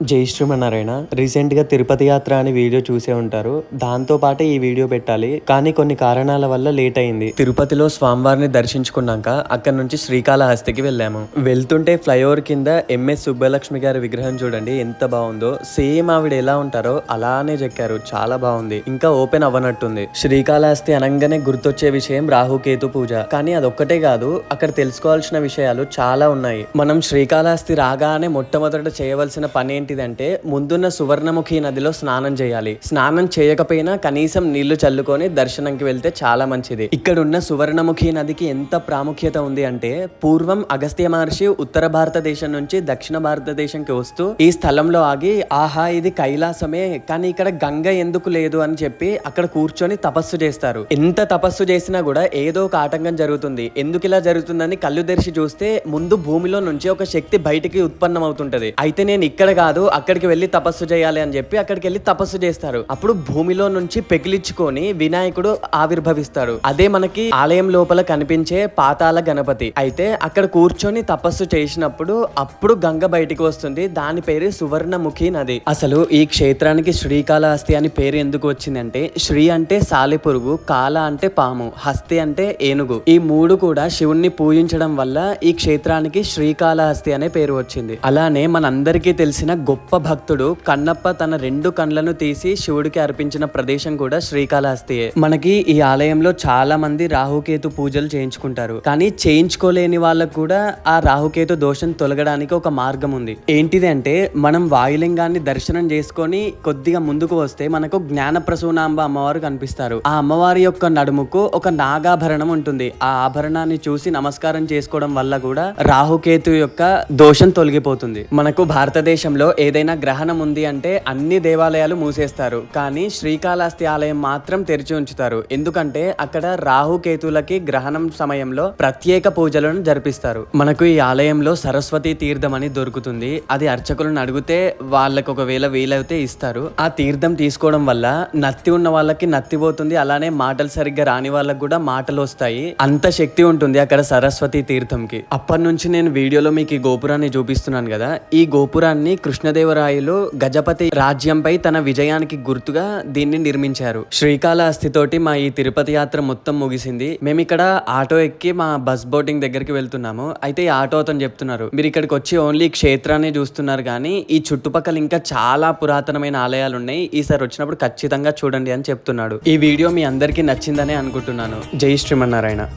జై శ్రీమన్నారాయణ. రీసెంట్గా తిరుపతి యాత్ర అనే వీడియో చూసే ఉంటారు. దాంతో పాటు ఈ వీడియో పెట్టాలి. కానీ కొన్ని కారణాల వల్ల లేట్ అయింది. తిరుపతిలో స్వామివారిని దర్శించుకున్నాక అక్కడ నుంచి శ్రీకాళహస్తికి వెళ్ళాము. వెళ్తుంటే ఫ్లైఓవర్ కింద ఎంఎస్ సుబ్బలక్ష్మి గారి విగ్రహం చూడండి ఎంత బాగుందో. సేమ్ ఆవిడ ఎలా ఉంటారో అలానే చెక్కారు. చాలా బాగుంది. ఇంకా ఓపెన్ అవ్వనట్టుంది. శ్రీకాళహస్తి అనగానే గుర్తొచ్చే విషయం రాహుకేతు పూజ. కానీ అదొక్కటే కాదు అక్కడ తెలుసుకోవాల్సిన విషయాలు చాలా ఉన్నాయి. మనం శ్రీకాళహస్తి రాగానే మొట్టమొదట చేయవలసిన పని ఏంటిదంటే ముందున్న సువర్ణముఖి నదిలో స్నానం చేయాలి. స్నానం చేయకపోయినా కనీసం నీళ్ళు చల్లుకొని దర్శనంకి వెళ్తే చాలా మంచిది. ఇక్కడ ఉన్న సువర్ణముఖి నదికి ఎంత ప్రాముఖ్యత ఉంది అంటే పూర్వం అగస్త్య మహర్షి ఉత్తర భారతదేశం నుంచి దక్షిణ భారతదేశంకి వస్తూ ఈ స్థలంలో ఆగి ఆహా ఇది కైలాసమే కానీ ఇక్కడ గంగ ఎందుకు లేదు? అని చెప్పి అక్కడ కూర్చొని తపస్సు చేస్తారు. ఎంత తపస్సు చేసినా కూడా ఏదో ఒక ఆటంకం జరుగుతుంది. ఎందుకు ఇలా జరుగుతుందని కళ్ళు తెరిచి చూస్తే ముందు భూమిలో నుంచి ఒక శక్తి బయటికి ఉత్పన్నం అవుతుంటది అయితే నేను ఇక్కడ కాదు అక్కడికి వెళ్ళి తపస్సు చేయాలి అని చెప్పి అక్కడికి వెళ్ళి తపస్సు చేస్తారు అప్పుడు భూమిలో నుంచి పెగిలించుకొని వినాయకుడు ఆవిర్భవిస్తాడు. అదే మనకి ఆలయం లోపల కనిపించే పాతాల గణపతి. అయితే అక్కడ కూర్చొని తపస్సు చేసినప్పుడు అప్పుడు గంగ బయటికి వస్తుంది. దాని పేరు సువర్ణముఖి నది. అసలు ఈ క్షేత్రానికి శ్రీకాళహస్తి అని పేరు ఎందుకు వచ్చిందంటే శ్రీ అంటే సాలెపురుగు కాల అంటే పాము హస్తి అంటే ఏనుగు. ఈ మూడు కూడా శివుణ్ణి పూజించడం వల్ల ఈ క్షేత్రానికి శ్రీకాళహస్తి అనే పేరు వచ్చింది. అలానే మనందరికీ తెలిసిన గొప్ప భక్తుడు కన్నప్ప తన రెండు కండ్లను తీసి శివుడికి అర్పించిన ప్రదేశం కూడా శ్రీకాళహస్తియే. మనకి ఈ ఆలయంలో చాలా మంది రాహుకేతు పూజలు చేయించుకుంటారు. కానీ చేయించుకోలేని వాళ్ళకు కూడా ఆ రాహుకేతు దోషం తొలగడానికి ఒక మార్గం ఉంది. ఏంటిది అంటే మనం వాయులింగాన్ని దర్శనం చేసుకొని కొద్దిగా ముందుకు వస్తే మనకు జ్ఞాన ప్రసూనాంబ అమ్మవారు కనిపిస్తారు. ఆ అమ్మవారి యొక్క నడుముకు ఒక నాగాభరణం ఉంటుంది. ఆ ఆభరణాన్ని చూసి నమస్కారం చేసుకోవడం వల్ల కూడా రాహుకేతు యొక్క దోషం తొలగిపోతుంది. మనకు భారతదేశంలో ఏదైనా గ్రహణం ఉంది అంటే అన్ని దేవాలయాలు మూసేస్తారు. కానీ శ్రీకాళహస్తి ఆలయం మాత్రం తెరిచి ఉంచుతారు. ఎందుకంటే అక్కడ రాహుకేతులకి గ్రహణం సమయంలో ప్రత్యేక పూజలను జరిపిస్తారు. మనకు ఈ ఆలయంలో సరస్వతి తీర్థం అని దొరుకుతుంది. అది అర్చకులను అడిగితే వాళ్ళకు ఒకవేళ వీలైతే ఇస్తారు. ఆ తీర్థం తీసుకోవడం వల్ల నత్తి ఉన్న వాళ్ళకి నత్తి పోతుంది. అలానే మాటలు సరిగ్గా రాని వాళ్ళకి కూడా మాటలు వస్తాయి. అంత శక్తి ఉంటుంది అక్కడ సరస్వతి తీర్థంకి. అప్పటి నుంచి నేను వీడియోలో మీకు ఈ గోపురాన్ని చూపిస్తున్నాను కదా. ఈ గోపురాన్ని కృష్ణ కృష్ణదేవరాయలు గజపతి రాజ్యంపై తన విజయానికి గుర్తుగా దీన్ని నిర్మించారు. శ్రీకాళహస్తితోటి మా ఈ తిరుపతి యాత్ర మొత్తం ముగిసింది. మేము ఇక్కడ ఆటో ఎక్కి మా బస్ బోటింగ్ దగ్గరికి వెళ్తున్నాము. అయితే ఈ ఆటో అతను చెప్తున్నారు మీరు ఇక్కడికి వచ్చి ఓన్లీ క్షేత్రాన్ని చూస్తున్నారు కానీ ఈ చుట్టుపక్కల ఇంకా చాలా పురాతనమైన ఆలయాలు ఉన్నాయి ఈసారి వచ్చినప్పుడు ఖచ్చితంగా చూడండి అని చెప్తున్నాడు. ఈ వీడియో మీ అందరికీ నచ్చిందనే అనుకుంటున్నాను. జై శ్రీమన్నారాయణ.